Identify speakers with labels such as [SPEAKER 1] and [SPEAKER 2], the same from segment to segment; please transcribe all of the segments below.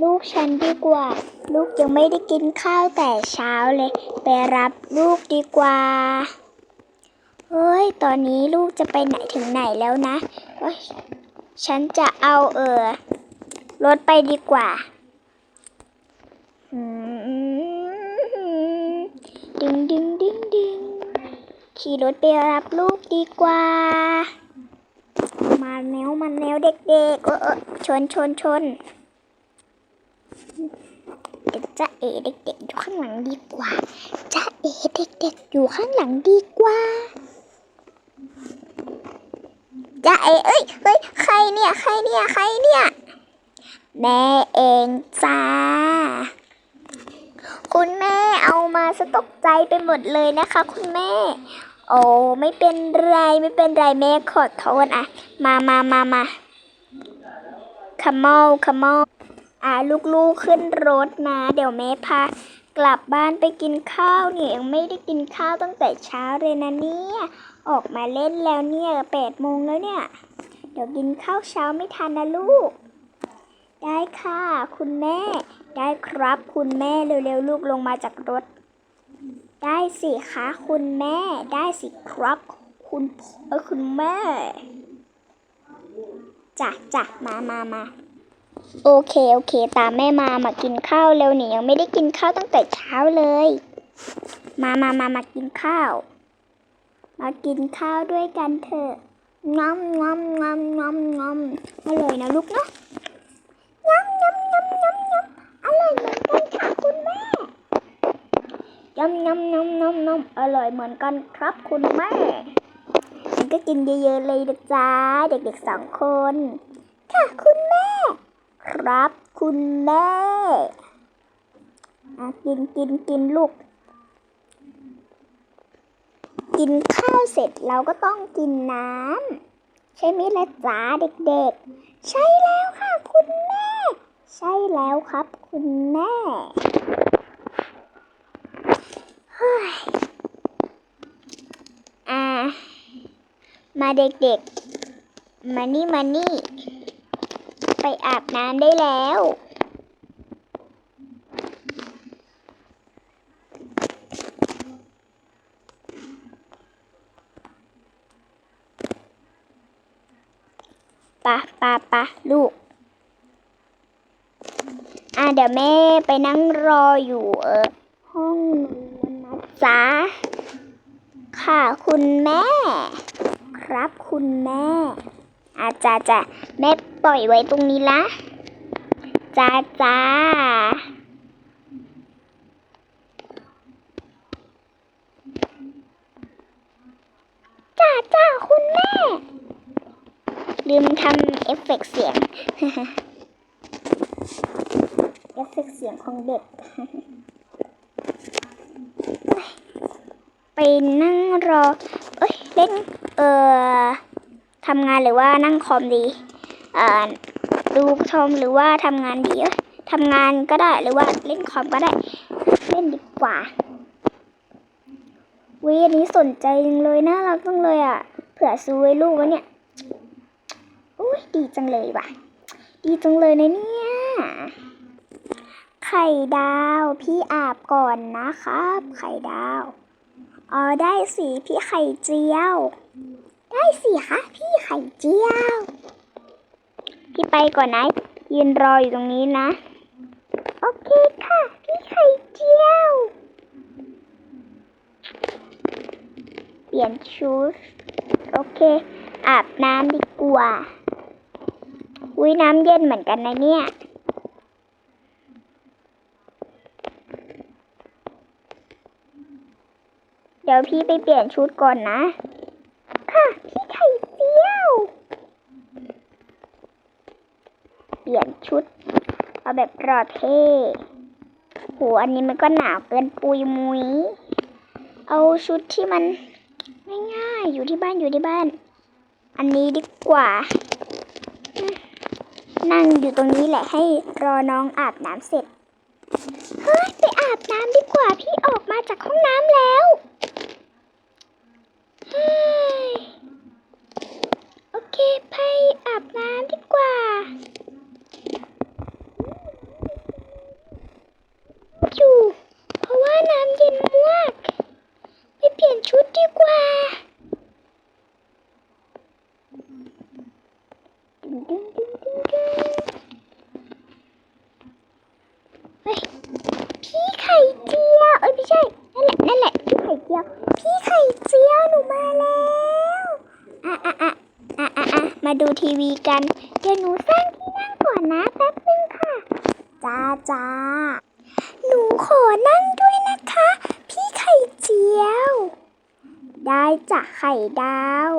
[SPEAKER 1] ลูกฉันดีกว่า ลูกยังไม่ได้กินข้าวแต่เช้าเลย ไปรับลูกดีกว่าเฮ้ย ตอนนี้ลูกจะไปไหนถึงไหนแล้วนะฉันจะเอาเออรถไปดีกว่าดึงดึงดึงดึงขี่รถไปรับลูกดีกว่า มาแล้วมาแล้วเด็กๆเออเออชนชนชน เดี๋ยวจะเอเด็กๆอยู่ข้างหลังดีกว่าจะเอเด็กๆอยู่ข้างหลังดีกว่าจะเอเอ้ยเฮ้ยใครเนี่ยใครเนี่ยใครเนี่ยแม่เองจ้า คุณแม่เอามาสตกใจไปหมดเลยนะคะ คุณแม่ โอ้ไม่เป็นไรไม่เป็นไรแม่ขอโทษอะมามามามาขมอขมอ อ่าลูกๆขึ้นรถนะเดี๋ยวแม่พากลับบ้านไปกินข้าวเนี่ยยังไม่ได้กินข้าวตั้งแต่เช้าเลยนะเนี่ยออกมาเล่นแล้วเนี่ยแปดโมงแล้วเนี่ย เดี๋ยวกินข้าวเช้าไม่ทันนะลูก ได้ค่ะ คุณแม่ ได้ครับคุณแม่เร็วๆลูกลงมาจากรถ ได้สิคะคุณแม่ ได้สิครับ คุณพ่อเออคุณแม่จ้ะจ้ะมามามา โอเคโอเค ตามแม่มามากินข้าวเร็วหนียังไม่ได้กินข้าวตั้งแต่เช้าเลย มามามามากินข้าว มากินข้าวด้วยกันเถอะงอมงอมงอมงอมงอมอร่อยนะลูกเนาะงอมงอมงอมงอมงอมอร่อยเหมือนกันค่ะคุณแม่ยำยำยำยำยำอร่อยเหมือนกันครับคุณแม่ฉันก็กินเยอะๆเลยนะจ๊ะเด็กๆสองคน ค่ะคุณแม่ ครับคุณแม่อะกินกินกินลูก กินข้าวเสร็จเราก็ต้องกินน้ำใช่ไหมล่ะจ๊ะเด็กๆ ใช่แล้วค่ะ คุณแม่ ใช่แล้วครับ คุณแม่อ่ามาเด็กๆ มานี่มานี่ ไปอาบน้ำได้แล้ว ปะปะปะลูก อ่าเดี๋ยวแม่ไปนั่งรออยู่เออห้องนนะจ๊ะค่ะคุณแม่ ครับคุณแม่ อาจาจะแม่ปล่อยไว้ตรงนี้ละจ้าจ้าจ้าจ้าคุณแม่ ลืมทำเอฟเฟกต์เสียง เอฟเฟกต์เสียงของเด็ก ไปนั่งรอ เอ้ย เล่น เออ ทำงานหรือว่านั่งคอมดีเอ่อดูชมหรือว่าทำงานดีทำงานก็ได้หรือว่าเล่นคอมก็ได้ เล่นดีกว่าวิอันนี้สนใจจังเลยน่ารักจังเลยอะ เผื่อซื้อไว้ลูกวะเนี่ยอุ้ยดีจังเลยว่ะ ดีจังเลยนะเนี่ย ไข่ดาวพี่อาบก่อนนะครับ ไข่ดาวอ๋อได้สิพี่ไข่เจียว ได้สิคะพี่ไข่เจียว พี่ไปก่อนนะ ยืนรออยู่ตรงนี้นะ โอเคค่ะ พี่ไข่เจียว เปลี่ยนชุด โอเค อาบน้ำดีกว่า อุ้ยน้ำเย็นเหมือนกันนะเนี่ยเดี๋ยวพี่ไปเปลี่ยนชุดก่อนนะค่ะ พี่ไข่เจียว เปลี่ยนชุด เอาแบบรอเท่โหอันนี้มันก็หนาวเกินปุยมุย เอาชุดที่มันง่ายๆอยู่ที่บ้านอยู่ที่บ้าน อันนี้ดีกว่า นั่งอยู่ตรงนี้แหละให้รอน้องอาบน้ำเสร็จ เฮ้ย ไปอาบน้ำดีกว่าพี่ออกมาจากห้องน้ำแล้ว เฮ้ยโอเคไปอาบน้ำดีกว่า ทีวีกัน เดี๋ยวหนูสร้างที่นั่งก่อนนะแป๊บนึงค่ะ จ้าจ้า หนูขอนั่งด้วยนะคะ พี่ไข่เจียว ได้จ้ะไข่ดาว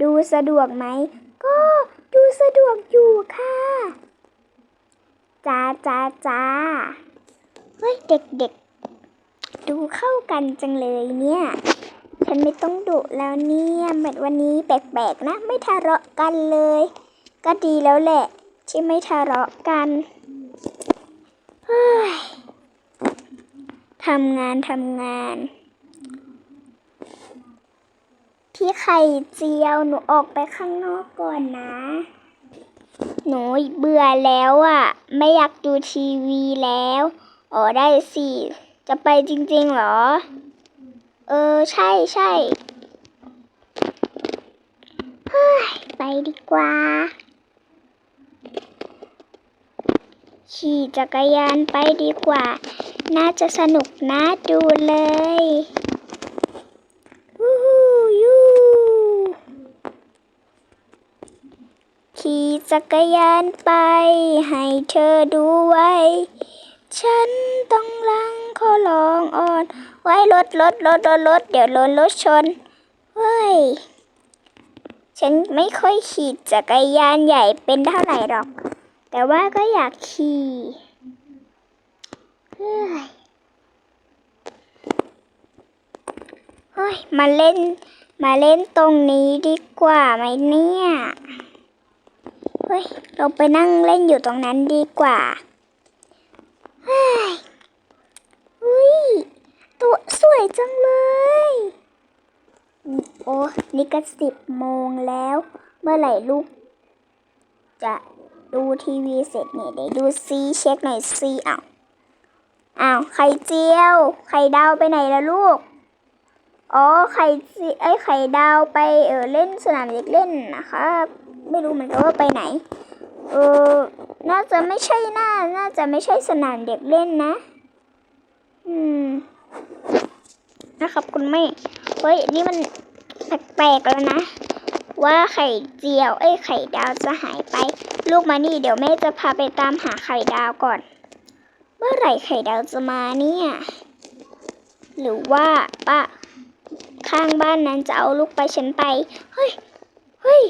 [SPEAKER 1] ดูสะดวกไหม ก็ดูสะดวกอยู่ค่ะ จ้าจ้าจ้า เฮ้ยเด็กๆ ดูเข้ากันจังเลยเนี่ย ฉันไม่ต้องดุแล้วเนี่ยเหมือนวันนี้แปลกๆนะ ไม่ทะเลาะกันเลย ก็ดีแล้วแหละ ที่ไม่ทะเลาะกันเฮ้ยทำงานทำงาน พี่ไข่เจียวหนูออกไปข้างนอกก่อนนะ หนูเบื่อแล้วอะ่ะ ไม่อยากดูทีวีแล้ว อ๋อได้สิ จะไปจริงๆเหรอ เออ ใช่ใช่เฮ้ย ไปดีกว่า ขี่จักรยานไปดีกว่า น่าจะสนุกน่าดูเลยวู้ฮู้ยูขี่จักรยานไป ให้เธอดูไว้ ฉันต้องลัง ขอลองอ่อน ไว้รถรถรถรถรถเดี๋ยวรถรถชน เฮ้ย ฉันไม่ค่อยขี่จักรยานใหญ่เป็นเท่าไหร่หรอก แต่ว่าก็อยากขี่เฮ้ยเฮ้ย มาเล่น มาเล่นตรงนี้ดีกว่าไหมเนี่ย เฮ้ย เราไปนั่งเล่นอยู่ตรงนั้นดีกว่า เฮ้ย วสวยจังเลย โอ้นี่ก็สิบโมงแล้ว เมื่อไหร่ลูก จะดูทีวีเสร็จเนี่ยเดี๋ยวดูซีเช็คหน่อยซีอ้าวอ้าวไข่เจียว ไข่ดาวไปไหนแล้วลูก อ๋อไข่จีไอไข่ดาวไปเออเล่นสนามเด็กเล่นนะคะไม่รู้เหมือนกันว่าไปไหน เออน่าจะไม่ใช่น่าน่าจะไม่ใช่สนามเด็กเล่นนะ อืม นะครับ คุณแม่ เฮ้ย นี่มันแปลกๆแล้วนะ ว่าไข่เจียว เอ้ย ไข่ดาวจะหายไป ลูกมานี่ เดี๋ยวแม่จะพาไปตามหาไข่ดาวก่อน เมื่อไหร่ไข่ดาวจะมาเนี่ย หรือว่าป้าข้างบ้านนั้นจะเอาลูกไปฉันไป เฮ้ย เฮ้ย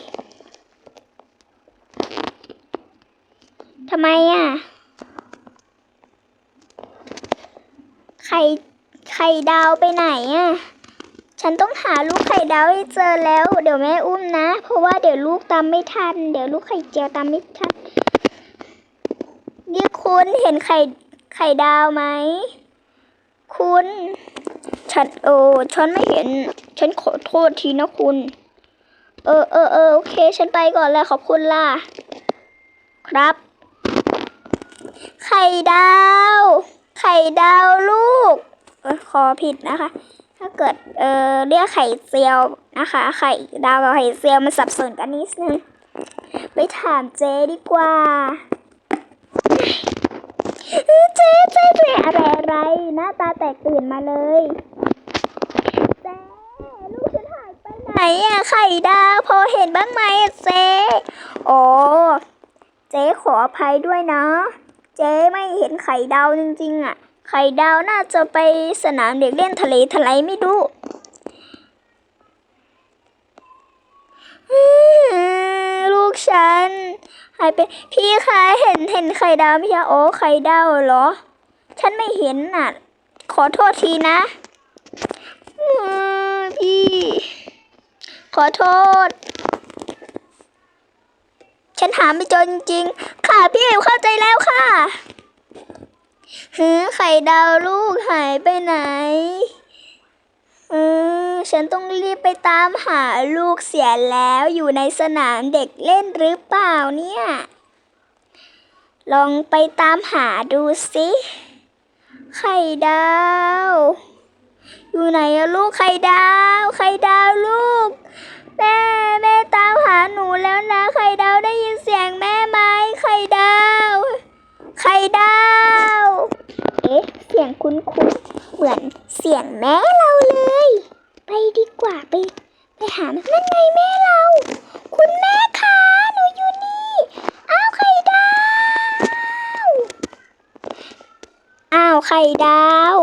[SPEAKER 1] ทำไมอะ ไข่ ไข่ดาวไปไหนอะ ฉันต้องหาลูกไข่ดาวให้เจอแล้ว เดี๋ยวแม่อุ้มนะ เพราะว่าเดี๋ยวลูกตามไม่ทัน เดี๋ยวลูกไข่เจียวตามไม่ทันนี่คุณเห็นไข่ไข่ดาวไหม คุณ ฉันเออฉันไม่เห็น ฉันขอโทษทีนะคุณ เออเออเออโอเค ฉันไปก่อนแล้วขอบคุณล่ะ ครับ ไข่ดาว ไข่ดาวลูก เออขอผิดนะคะ ถ้าเกิดเออเรียกไข่เจียวนะคะ ไข่ดาวกับไข่เจียวมันสับสนกันนิดนึงไปถามเจ๊ดีกว่าเจ๊เจ๊เจ๊อะไรอะไรหน้าตาแตกตื่นมาเลยเจ๊ลูกฉันหายไปไหนอะไข่ดาวพอเห็นบ้างไหมเจ๊โอ้เจ๊ขออภัยด้วยนะ เจ๊ไม่เห็นไข่ดาวจริงๆอะ ไข่ดาวน่าจะไปสนามเด็กเล่นทะเลทลายไม่รู้อื้อลูกฉันหายไปพี่คะเห็นเห็นไข่ดาวไหมคะโอ้ไข่ดาวเหรอ ฉันไม่เห็นน่ะ ขอโทษทีนะพี่ ขอโทษ ฉันหาไม่เจอจริงๆ ค่ะพี่เข้าใจแล้วค่ะ ฮือไข่ดาวลูกหายไปไหนเออฉันต้องรีบไปตามหาลูกเสียแล้วอยู่ในสนามเด็กเล่นหรือเปล่าเนี่ย ลองไปตามหาดูสิไข่ดาว อยู่ไหนอะลูกไข่ดาว ไข่ดาวลูกแม่แม่ แม่เราเลย ไปดีกว่าไป ไปหามันนั่นไงแม่เรา คุณแม่คะหนูอยู่นี่อ้าวไข่ดาวอ้าวไข่ดาว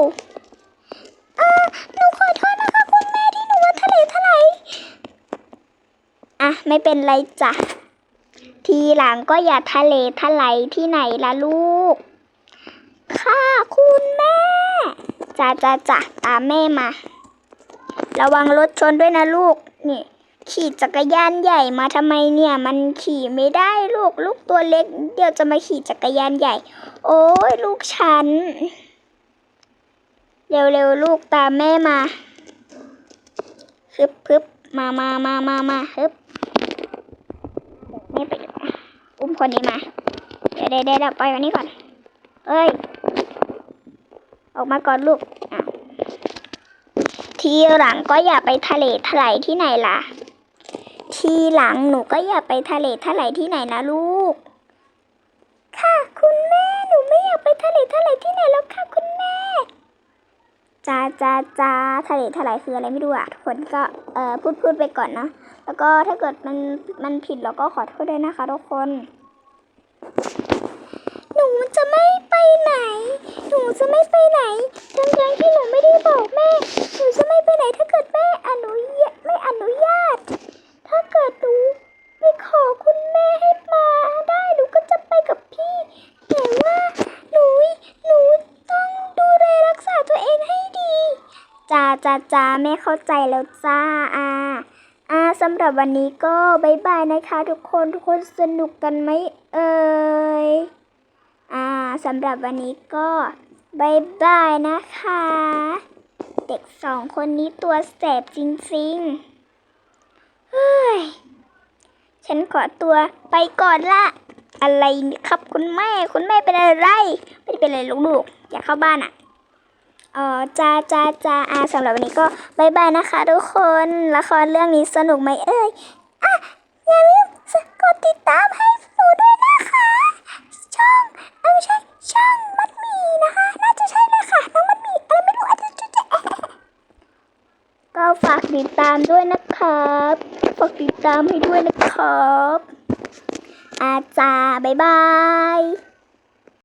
[SPEAKER 1] เออหนูขอโทษนะคะคุณแม่ที่หนูว่าทะเลทลายอะไม่เป็นไรจ้ะทีหลังก็อย่าทะเลทลายที่ไหนละลูก จ้าจ้าจ้าตามแม่มา ระวังรถชนด้วยนะลูก นี่ ขี่จักรยานใหญ่มาทำไมเนี่ย มันขี่ไม่ได้ลูก ลูกตัวเล็ก เดี๋ยวจะมาขี่จักรยานใหญ่ โอ้ยลูกฉัน เร็วๆลูกตามแม่มาฮึบฮึบมามามามามาฮึบนี่ไปอุ้มคนนี้มา เดี๋ยวเดี๋ยวเดี๋ยวปล่อยวันนี้ก่อน เอ้ย ออกมาก่อนลูกทีหลังก็อย่าไปทะเลทลายที่ไหนล่ะ ทีหลังหนูก็อย่าไปทะเลทลายที่ไหนนะลูก ค่ะคุณแม่หนูไม่อยากไปทะเลทลายที่ไหนแล้วค่ะคุณแม่จ้าจ้าจ้าทะเลทลายคืออะไรไม่รู้อะทุกคนก็เอ่อพูดพูดไปก่อนนะแล้วก็ถ้าเกิดมันมันผิดเราก็ขอโทษด้วยนะคะทุกคน หนูจะไม่ไปไหน หนูจะไม่ไป ทั้งๆที่หนูไม่ได้บอกแม่ หนูจะไม่ไปไหนถ้าเกิดแม่อนุญาตไม่อนุญาต ถ้าเกิดหนูไปขอคุณแม่ให้มาได้หนูก็จะไปกับพี่ แต่ว่าหนูหนูต้องดูแลรักษาตัวเองให้ดีจ้าจ้าจ้าแม่เข้าใจแล้วจ้าอาอ่าสำหรับวันนี้ก็บายบายนะคะ ทุกคนทุกคนสนุกกันไหมเอ่ยอ่าสำหรับวันนี้ก็ บายบายนะคะ เด็กสองคนนี้ตัวแสบจริงๆ เฮ้ย ฉันขอตัวไปก่อนละ อะไรครับคุณแม่ คุณแม่เป็นอะไร ไม่ได้เป็นอะไรลูกๆ อยากเข้าบ้านอะอ๋อจ้าจ้าจ้าอาสำหรับวันนี้ก็บายบายนะคะทุกคน ละครเรื่องนี้สนุกไหมเอ่ยอะอย่าลืมกดติดตามให้หนูด้วยนะคะ ช่องเอ้ยไม่ใช่ช่องมั นะคะ น่าจะใช่เลยค่ะน้องมันมีอะไรไม่รู้อาจจะจะก็ฝากติดตามด้วยนะครับฝากติดตามให้ด้วยนะครับ อาจารย์บ๊ายบาย